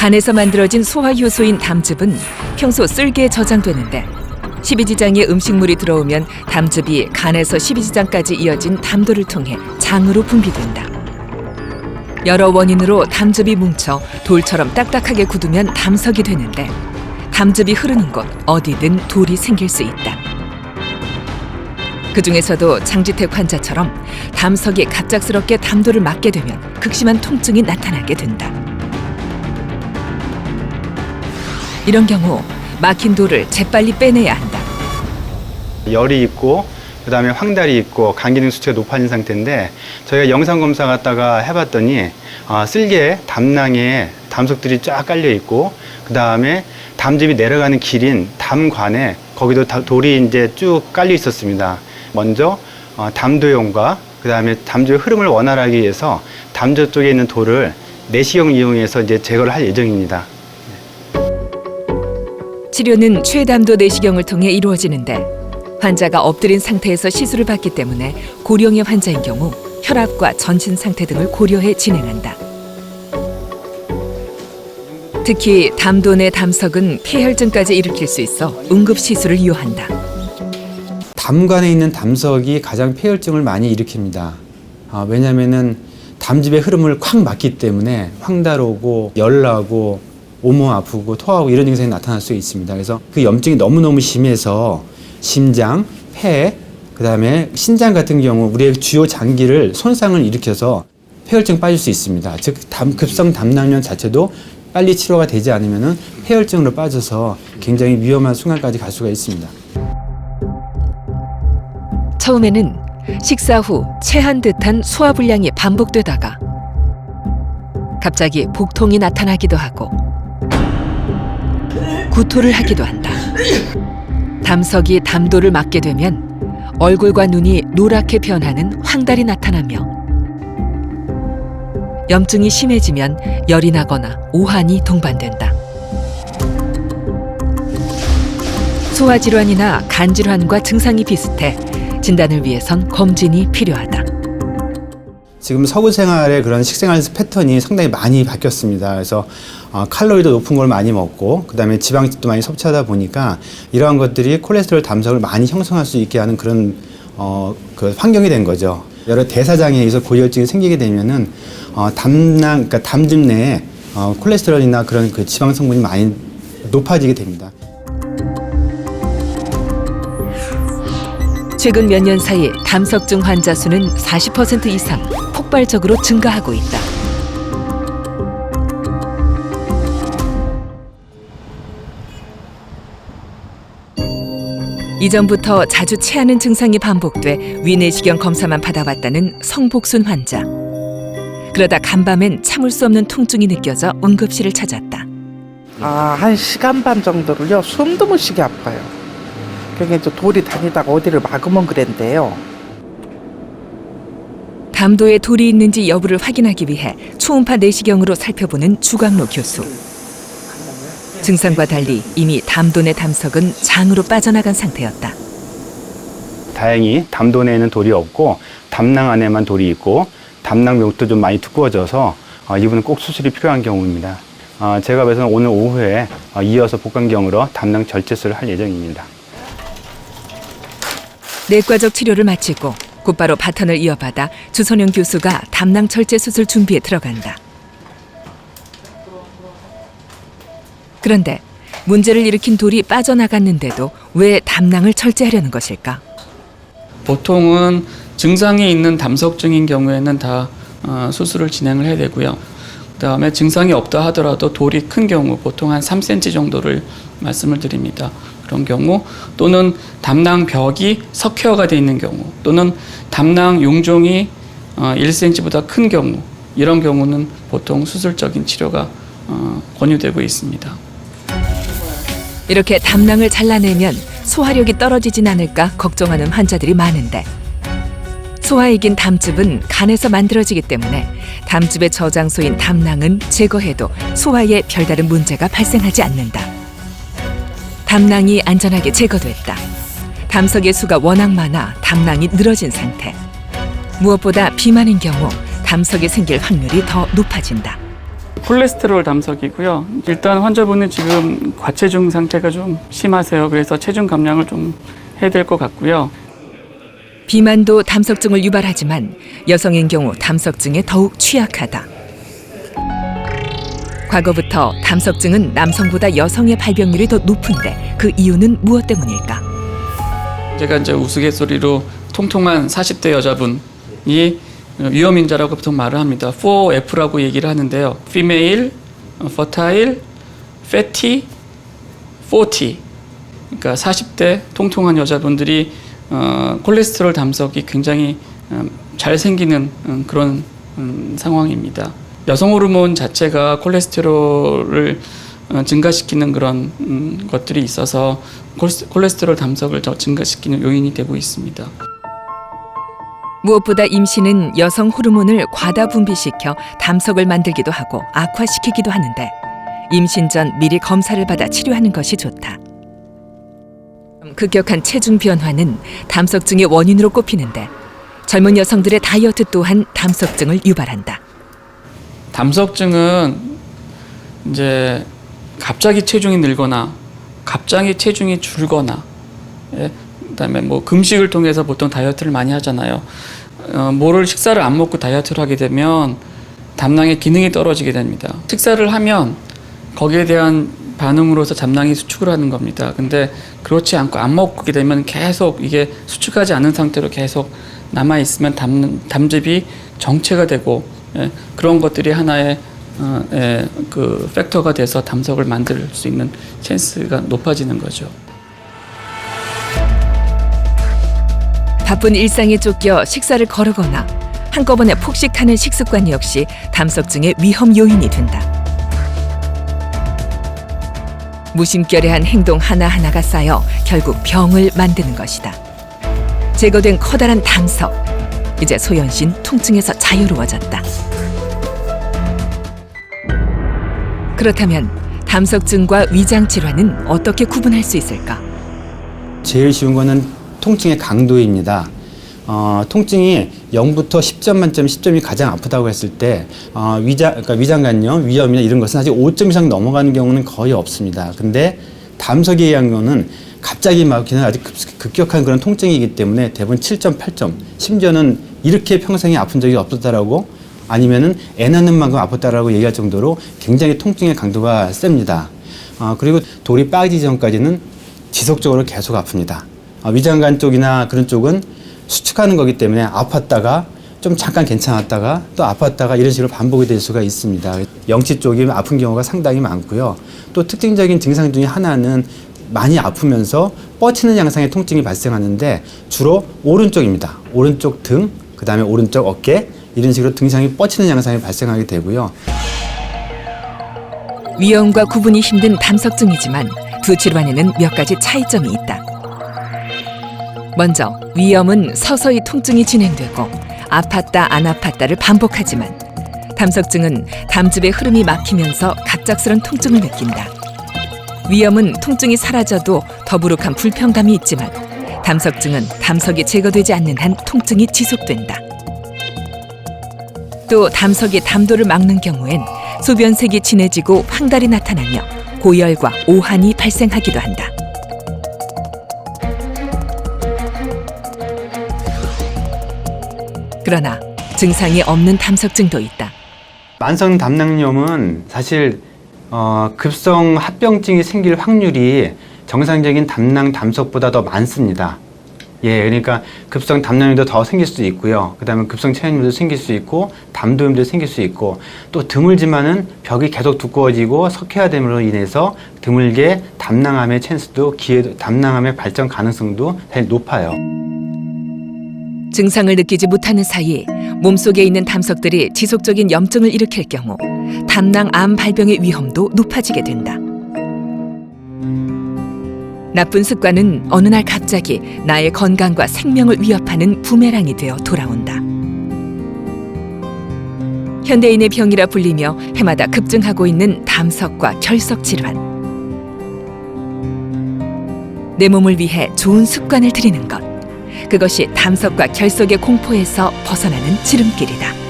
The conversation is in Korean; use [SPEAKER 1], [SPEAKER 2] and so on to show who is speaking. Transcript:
[SPEAKER 1] 간에서 만들어진 소화 효소인 담즙은 평소 쓸개에 저장되는데 십이지장에 음식물이 들어오면 담즙이 간에서 십이지장까지 이어진 담도를 통해 장으로 분비된다. 여러 원인으로 담즙이 뭉쳐 돌처럼 딱딱하게 굳으면 담석이 되는데 담즙이 흐르는 곳 어디든 돌이 생길 수 있다. 그 중에서도 장지택 환자처럼 담석이 갑작스럽게 담도를 맞게 되면 극심한 통증이 나타나게 된다. 이런 경우 막힌 돌을 재빨리 빼내야 한다.
[SPEAKER 2] 열이 있고 그다음에 황달이 있고 간 기능 수치가 높아진 상태인데 저희가 영상 검사 갔다가 해봤더니 아, 쓸개 담낭에 담석들이 쫙 깔려 있고 그다음에 담즙이 내려가는 길인 담관에 거기도 다- 돌이 이제 쭉 깔려 있었습니다. 먼저 어, 담도용과 그다음에 담즙의 흐름을 원활하게 위해서 담즙 쪽에 있는 돌을 내시경을 이용해서 이제 제거를 할 예정입니다.
[SPEAKER 1] 치료는 최담도 내시경을 통해 이루어지는데 환자가 엎드린 상태에서 시술을 받기 때문에 고령의 환자인 경우 혈압과 전신 상태 등을 고려해 진행한다. 특히 담도 내 담석은 폐혈증까지 일으킬 수 있어 응급 시술을 요한다.
[SPEAKER 3] 담관에 있는 담석이 가장 폐혈증을 많이 일으킵니다. 아, 왜냐하면은 담즙의 흐름을 콱 막기 때문에 황달 오고 열 나고 온몸 아프고 토하고 이런 증상이 나타날 수 있습니다. 그래서 그 염증이 너무너무 심해서 심장, 폐, 그 다음에 신장 같은 경우 우리의 주요 장기를 손상을 일으켜서 폐혈증 빠질 수 있습니다. 즉 담, 급성 담낭염 자체도 빨리 치료가 되지 않으면은 폐혈증으로 빠져서 굉장히 위험한 순간까지 갈 수가 있습니다.
[SPEAKER 1] 처음에는 식사 후 체한 듯한 소화불량이 반복되다가 갑자기 복통이 나타나기도 하고 구토를 하기도 한다. 담석이 담도를 맞게 되면 얼굴과 눈이 노랗게 변하는 황달이 나타나며 염증이 심해지면 열이 나거나 오한이 동반된다. 소화질환이나 간질환과 증상이 비슷해 진단을 위해선 검진이 필요하다.
[SPEAKER 3] 지금 서구 생활의 그런 식생활 패턴이 상당히 많이 바뀌었습니다. 그래서 어, 칼로리도 높은 걸 많이 먹고 그다음에 지방질도 많이 섭취하다 보니까 이러한 것들이 콜레스테롤 담석을 많이 형성할 수 있게 하는 그런 어, 그 환경이 된 거죠. 여러 대사장에 의해서 고혈증이 생기게 되면은 어, 담낭 그러니까 담즙 내에 어, 콜레스테롤이나 그런 그 지방 성분이 많이 높아지게 됩니다.
[SPEAKER 1] 최근 몇 년 사이 담석증 환자 수는 40% 이상 폭발적으로 증가하고 있다. 이전부터 자주 체하는 증상이 반복돼 위내시경 검사만 받아봤다는 성복순 환자. 그러다 간밤엔 참을 수 없는 통증이 느껴져 응급실을 찾았다.
[SPEAKER 4] 아, 한 시간 반 정도를요, 숨도 못 쉬게 아파요. 그게 이제 돌이 다니다가 어디를 막으면 그랬는데요.
[SPEAKER 1] 담도에 돌이 있는지 여부를 확인하기 위해 초음파 내시경으로 살펴보는 주광로 교수. 증상과 달리 이미 담도 내 담석은 장으로 빠져나간 상태였다.
[SPEAKER 2] 다행히 담도 내에는 돌이 없고 담낭 안에만 돌이 있고 담낭 묘도 좀 많이 두꺼워져서 어, 이분은 꼭 수술이 필요한 경우입니다. 어, 제가 그래서 오늘 오후에 어, 이어서 복강경으로 담낭 절제술을 할 예정입니다.
[SPEAKER 1] 내과적 치료를 마치고 곧바로 바턴을 이어받아 주선영 교수가 담낭 철제 수술 준비에 들어간다. 그런데 문제를 일으킨 돌이 빠져나갔는데도 왜 담낭을 철제하려는 것일까?
[SPEAKER 5] 보통은 증상이 있는 담석증인 경우에는 다 어, 수술을 진행을 해야 되고요. 그다음에 증상이 없다 하더라도 돌이 큰 경우 보통 한 3cm 정도를 말씀을 드립니다. 그런 경우 또는 담낭 벽이 석회화가 되어 있는 경우 또는 담낭 용종이 어, 1cm보다 큰 경우 이런 경우는 보통 수술적인 치료가 어, 권유되고 있습니다.
[SPEAKER 1] 이렇게 담낭을 잘라내면 소화력이 떨어지진 않을까 걱정하는 환자들이 많은데 소화액인 담즙은 간에서 만들어지기 때문에 담즙의 저장소인 담낭은 제거해도 소화에 별다른 문제가 발생하지 않는다. 담낭이 안전하게 제거됐다. 담석의 수가 워낙 많아 담낭이 늘어진 상태. 무엇보다 비만인 경우 담석이 생길 확률이 더 높아진다.
[SPEAKER 5] 콜레스테롤 담석이고요. 일단 환자분은 지금 과체중 상태가 좀 심하세요. 그래서 체중 감량을 좀 해야 될 것 같고요.
[SPEAKER 1] 비만도 담석증을 유발하지만 여성인 경우 담석증에 더욱 취약하다. 과거부터 담석증은 남성보다 여성의 발병률이 더 높은데 그 이유는 무엇 때문일까?
[SPEAKER 5] 제가 이제 우스갯소리로 통통한 40대 여자분이 위험인자라고 보통 말을 합니다. 4F라고 얘기를 하는데요. female, fertile, fatty, 40. 그러니까 40대 통통한 여자분들이 어, 콜레스테롤 담석이 굉장히 음, 잘 생기는 음, 그런 음, 상황입니다. 여성 호르몬 자체가 콜레스테롤을 어, 증가시키는 그런 음, 것들이 있어서 콜레스- 콜레스테롤 담석을 더 증가시키는 요인이 되고 있습니다.
[SPEAKER 1] 무엇보다 임신은 여성 호르몬을 과다 분비시켜 담석을 만들기도 하고 악화시키기도 하는데 임신 전 미리 검사를 받아 치료하는 것이 좋다. 급격한 체중 변화는 담석증의 원인으로 꼽히는데 젊은 여성들의 다이어트 또한 담석증을 유발한다.
[SPEAKER 5] 담석증은 이제 갑자기 체중이 늘거나 갑자기 체중이 줄거나 예? 그다음에 뭐 금식을 통해서 보통 다이어트를 많이 하잖아요. 어, 뭐를 식사를 안 먹고 다이어트를 하게 되면 담낭의 기능이 떨어지게 됩니다. 식사를 하면 거기에 대한 반응으로서 담낭이 수축을 하는 겁니다. 근데 그렇지 않고 안 먹게 되면 계속 이게 수축하지 않은 상태로 계속 남아 있으면 담, 담즙이 정체가 되고 예, 그런 것들이 하나의 어, 예, 그 팩터가 돼서 담석을 만들 수 있는 찬스가 높아지는 거죠.
[SPEAKER 1] 바쁜 일상에 쫓겨 식사를 거르거나 한꺼번에 폭식하는 식습관 역시 담석증의 위험 요인이 된다. 무심결에한 행동 하나하나가 쌓여 결국 병을 만드는 것이다. 제거된 커다란 담석. 이제 소연 씨는 통증에서 자유로워졌다. 그렇다면 담석증과 위장 질환은 어떻게 구분할 수 있을까?
[SPEAKER 3] 제일 쉬운 거는 통증의 강도입니다. 어, 통증이 0부터 10점 만점 10점이 가장 아프다고 했을 때 어, 위장, 그러니까 위장관염, 위염이나 이런 것은 사실 5점 이상 넘어가는 경우는 거의 없습니다. 근데 담석에 의한 거는 갑자기 막히는 아주 급, 급격한 그런 통증이기 때문에 대부분 7점, 8점, 심지어는 이렇게 평생에 아픈 적이 없었다라고 아니면은 애 낳는 만큼 아팠다라고 얘기할 정도로 굉장히 통증의 강도가 셉니다. 어, 그리고 돌이 빠지기 전까지는 지속적으로 계속 아픕니다. 어, 위장관 쪽이나 그런 쪽은 수축하는 거기 때문에 아팠다가 좀 잠깐 괜찮았다가 또 아팠다가 이런 식으로 반복이 될 수가 있습니다. 영치 쪽이 아픈 경우가 상당히 많고요. 또 특징적인 증상 중에 하나는 많이 아프면서 뻗치는 양상의 통증이 발생하는데 주로 오른쪽입니다. 오른쪽 등, 그 다음에 오른쪽 어깨 이런 식으로 등상이 뻗치는 양상이 발생하게 되고요.
[SPEAKER 1] 위험과 구분이 힘든 담석증이지만 두 질환에는 몇 가지 차이점이 있다. 먼저 위염은 서서히 통증이 진행되고 아팠다 안 아팠다를 반복하지만 담석증은 담즙의 흐름이 막히면서 갑작스런 통증을 느낀다. 위염은 통증이 사라져도 더부룩한 불편감이 있지만 담석증은 담석이 제거되지 않는 한 통증이 지속된다. 또 담석이 담도를 막는 경우엔 소변색이 진해지고 황달이 나타나며 고열과 오한이 발생하기도 한다. 그러나 증상이 없는 담석증도 있다.
[SPEAKER 3] 만성 담낭염은 사실 어, 급성 합병증이 생길 확률이 정상적인 담낭 담석보다 더 많습니다. 예, 그러니까 급성 담낭염도 더 생길 수 있고요. 그 다음에 급성 체형염도 생길 수 있고 담도염도 생길 수 있고 또 드물지만은 벽이 계속 두꺼워지고 석회화됨으로 인해서 드물게 담낭암의 찬스도 기회 담낭암의 발전 가능성도 사실 높아요.
[SPEAKER 1] 증상을 느끼지 못하는 사이 몸속에 있는 담석들이 지속적인 염증을 일으킬 경우 담낭암 발병의 위험도 높아지게 된다. 나쁜 습관은 어느 날 갑자기 나의 건강과 생명을 위협하는 부메랑이 되어 돌아온다. 현대인의 병이라 불리며 해마다 급증하고 있는 담석과 결석 질환. 내 몸을 위해 좋은 습관을 들이는 것. 그것이 담석과 결석의 공포에서 벗어나는 지름길이다.